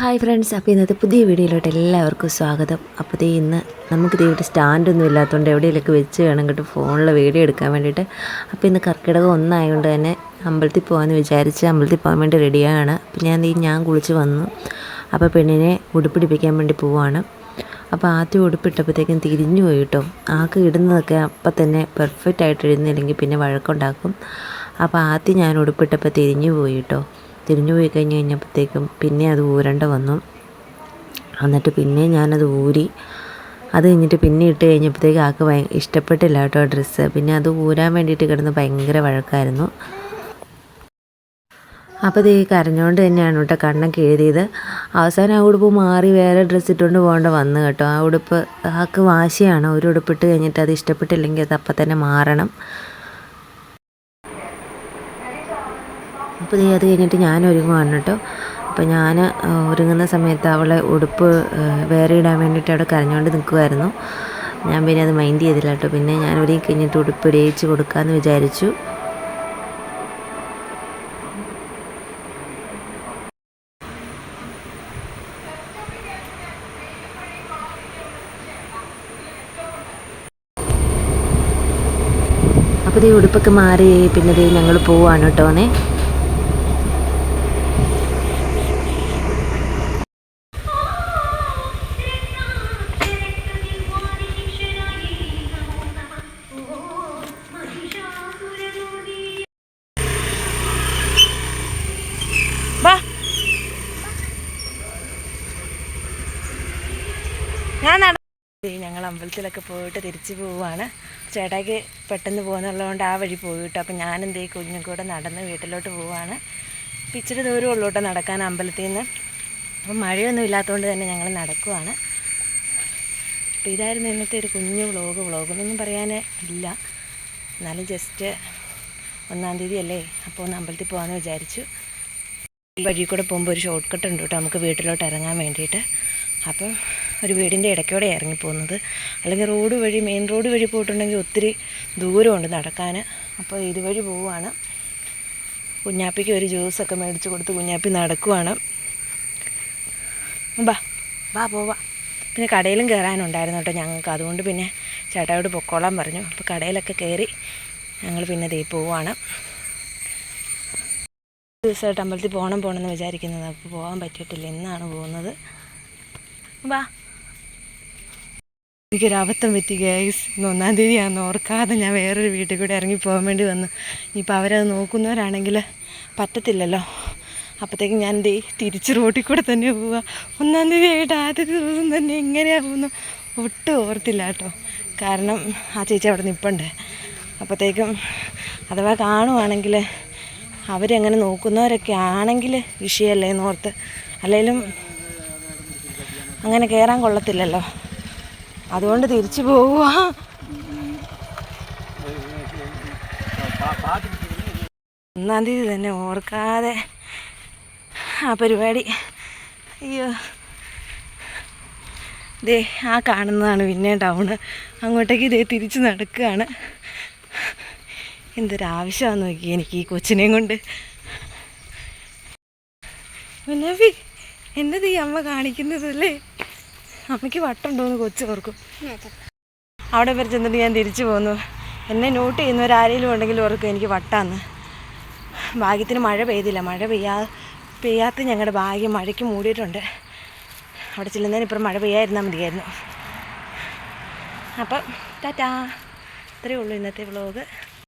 Hi friends അപ്പോൾ ഇന്നത്തെ പുതിയ വീഡിയോയിലോട്ട് എല്ലാവർക്കും സ്വാഗതം. അപ്പോൾ ദേ ഇന്ന് നമുക്ക് ഇവിടെ സ്റ്റാൻഡൊന്നും ഇല്ലാത്തതുകൊണ്ട് എവിടെയെങ്കിലൊക്കെ വെച്ച് വേണം കേട്ടോ ഫോണിൽ വീഡിയോ എടുക്കാൻ വേണ്ടിയിട്ട്. അപ്പോൾ ഇന്ന് കർക്കിടകം ഒന്നായതുകൊണ്ട് തന്നെ അമ്പലത്തിൽ പോകാമെന്ന് വിചാരിച്ച് അമ്പലത്തിൽ പോകാൻ വേണ്ടി റെഡിയാണ് അപ്പോൾ ഞാൻ ഈ ഞാൻ കുളിച്ച് വന്നു. അപ്പോൾ പെണ്ണിനെ ഉടുപ്പിടിപ്പിക്കാൻ വേണ്ടി പോവുകയാണ് അപ്പോൾ ആദ്യം ഉടുപ്പിട്ടപ്പോഴത്തേക്കും തിരിഞ്ഞു പോയി കേട്ടോ. ആൾക്ക് ഇടുന്നതൊക്കെ അപ്പം തന്നെ പെർഫെക്റ്റ് ആയിട്ട് ഇടുന്നില്ലെങ്കിൽ പിന്നെ വഴക്കുണ്ടാക്കും. അപ്പോൾ ആദ്യം ഞാൻ ഉടുപ്പിട്ടപ്പോൾ തിരിഞ്ഞു പോയി കേട്ടോ. തിരിഞ്ഞു പോയി കഴിഞ്ഞ് കഴിഞ്ഞപ്പോഴത്തേക്കും പിന്നെ അത് ഊരണ്ട വന്നു. എന്നിട്ട് പിന്നെ ഞാനത് ഊരി അത് കഴിഞ്ഞിട്ട് പിന്നെ ഇട്ട് കഴിഞ്ഞപ്പോഴത്തേക്ക് ആൾക്ക് ഭയ ഇഷ്ടപ്പെട്ടില്ല കേട്ടോ ഡ്രസ്സ് പിന്നെ അത് ഊരാൻ വേണ്ടിയിട്ട് കിടന്ന് ഭയങ്കര വഴക്കായിരുന്നു. അപ്പോൾ ഇത് കരഞ്ഞുകൊണ്ട് തന്നെയാണ് കേട്ടോ കണ്ണൊക്കെ എഴുതിയത്. അവസാനം ആ ഉടുപ്പ് മാറി വേറെ ഡ്രസ്സ് ഇട്ടുകൊണ്ട് പോകേണ്ട വന്നു കേട്ടോ. ആ ഉടുപ്പ് ആൾക്ക് വാശിയാണ്. ഒരു ഉടുപ്പിട്ട് കഴിഞ്ഞിട്ട് അത് ഇഷ്ടപ്പെട്ടില്ലെങ്കിൽ അത് അപ്പം തന്നെ മാറണം. അപ്പോൾ ദേ അത് കഴിഞ്ഞിട്ട് ഞാൻ ഒരുങ്ങുവാണ് കേട്ടോ. അപ്പോൾ ഞാൻ ഒരുങ്ങുന്ന സമയത്ത് അവളെ ഉടുപ്പ് വേറെ ഇടാൻ വേണ്ടിയിട്ട് അവിടെ കരഞ്ഞുകൊണ്ട് നിൽക്കുമായിരുന്നു ഞാൻ പിന്നെ അത് മൈൻഡ് ചെയ്തില്ല കേട്ടോ. പിന്നെ ഞാൻ ഒരുങ്ങി കഴിഞ്ഞിട്ട് ഉടുപ്പ് ഇടയിച്ച് കൊടുക്കാമെന്ന് വിചാരിച്ചു. അപ്പോൾ ഈ ഉടുപ്പൊക്കെ മാറി പിന്നെ ദേ ഞങ്ങൾ പോവാണ് കേട്ടോനെ ഞങ്ങൾ അമ്പലത്തിലൊക്കെ പോയിട്ട് തിരിച്ചു പോവുകയാണ് ചേട്ടായിക്ക് പെട്ടെന്ന് പോകുന്നുള്ളതുകൊണ്ട് ആ വഴി പോയിട്ട്. അപ്പോൾ അപ്പം ഞാൻ എന്തേ കുഞ്ഞും കൂടെ നടന്ന് വീട്ടിലോട്ട് പോവുകയാണ് അപ്പം ഇച്ചിരി ദൂരം ഉള്ളൂ കേട്ടോ നടക്കാൻ അമ്പലത്തിൽ നിന്ന് അപ്പം മഴയൊന്നും ഇല്ലാത്തതുകൊണ്ട് തന്നെ ഞങ്ങൾ നടക്കുവാണ്. അപ്പോൾ ഇതായിരുന്നു ഇന്നത്തെ ഒരു കുഞ്ഞു വ്ളോഗ് വ്ളോഗെന്നൊന്നും പറയാൻ ഇല്ല. എന്നാലും ജസ്റ്റ് ഒന്നാം തീയതി അല്ലേ? അപ്പോൾ ഒന്ന് അമ്പലത്തിൽ പോകാമെന്ന് വിചാരിച്ചു. വഴി കൂടെ പോകുമ്പോൾ ഒരു ഷോർട്ട് കട്ട് ഉണ്ട് കേട്ടോ. നമുക്ക് വീട്ടിലോട്ട് ഇറങ്ങാൻ വേണ്ടിയിട്ട്. അപ്പം ഒരു വീടിന്റെ ഇടയ്ക്കൂടെ ഇറങ്ങിപ്പോകുന്നത്. അല്ലെങ്കിൽ റോഡ് വഴി മെയിൻ റോഡ് വഴി പോയിട്ടുണ്ടെങ്കിൽ ഒത്തിരി ദൂരമുണ്ട് നടക്കാൻ. അപ്പോൾ ഇതുവഴി പോവുകയാണ്. കുഞ്ഞാപ്പിക്ക് ഒരു ജ്യൂസൊക്കെ മേടിച്ച് കൊടുത്ത് കുഞ്ഞാപ്പി നടക്കുവാണ്. ബാ ബാ പോവാ. പിന്നെ കടയിലും കയറാനുണ്ടായിരുന്നു കേട്ടോ ഞങ്ങൾക്ക്. അതുകൊണ്ട് പിന്നെ ചേട്ടായോട് പൊക്കോളാൻ പറഞ്ഞു. അപ്പോൾ കടയിലൊക്കെ കയറി ഞങ്ങൾ പിന്നെ ദേ പോവാണ് ദിവസമായിട്ട് അമ്പലത്തിൽ പോകണം പോകണമെന്ന് വിചാരിക്കുന്നത് അപ്പോൾ പോകാൻ പറ്റിയിട്ടില്ല. എന്നാണ് പോകുന്നത്. വാ. എനിക്കൊരു അബദ്ധം പറ്റി ഗൈസ് ഇന്ന് ഒന്നാം തീയതിയാണെന്ന് ഓർക്കാതെ ഞാൻ വേറൊരു വീട്ടിൽ കൂടെ ഇറങ്ങി പോകാൻ വേണ്ടി വന്നു. ഇനിയിപ്പോൾ അവരത് നോക്കുന്നവരാണെങ്കിൽ പറ്റത്തില്ലല്ലോ. അപ്പോഴത്തേക്കും ഞാൻ ദേ തിരിച്ച് റോട്ടിൽ കൂടെ തന്നെ പോവുക ഒന്നാം തീയതി ആയിട്ട് ആദ്യത്തെ ദിവസം തന്നെ എങ്ങനെയാണ് പോകുന്നത് ഒട്ടും ഓർത്തില്ല കേട്ടോ. കാരണം ആ ചേച്ചി അവിടെ നിൽപ്പുണ്ട് അപ്പോഴത്തേക്കും അഥവാ കാണുവാണെങ്കിൽ അവരെങ്ങനെ നോക്കുന്നവരൊക്കെ ആണെങ്കിൽ വിഷയമല്ലേ എന്നോർത്ത് അല്ലെങ്കിലും അങ്ങനെ കയറാൻ കൊള്ളത്തില്ലല്ലോ. അതുകൊണ്ട് തിരിച്ചു പോവുക ഒന്നാം തീയതി തന്നെ ഓർക്കാതെ ആ പരിപാടി. അയ്യോ. ദേ ആ കാണുന്നതാണ് പിന്നെ ടൗണ് അങ്ങോട്ടേക്ക് ഇതേ തിരിച്ച് നടക്കുകയാണ്. എന്തൊരാവശ്യമാണെന്ന് നോക്കി എനിക്ക് ഈ കൊച്ചിനെയും കൊണ്ട്. മുന്നബി എന്നത് ഈ അമ്മ കാണിക്കുന്നതല്ലേ? അമ്മയ്ക്ക് വട്ടുണ്ടോയെന്ന് കൊച്ചു ഓർക്കും. അവിടെ വരെ ചെന്നിട്ട് ഞാൻ തിരിച്ചു പോന്നു. എന്നെ നോട്ട് ചെയ്യുന്നവരാരെങ്കിലും ഉണ്ടെങ്കിൽ ഓർക്കും എനിക്ക് വട്ടാന്ന്. ഭാഗ്യത്തിന് മഴ പെയ്തില്ല. മഴ പെയ്യാ പെയ്യാത്ത ഞങ്ങളുടെ ഭാഗ്യം മഴയ്ക്ക് മൂടിയിട്ടുണ്ട്. അവിടെ ചെല്ലുന്നതിന് ഇപ്പം മഴ പെയ്യായിരുന്നാൽ മതിയായിരുന്നു. അപ്പം ടാറ്റാ. ഇത്രയേ ഉള്ളൂ ഇന്നത്തെ വ്ളോഗ്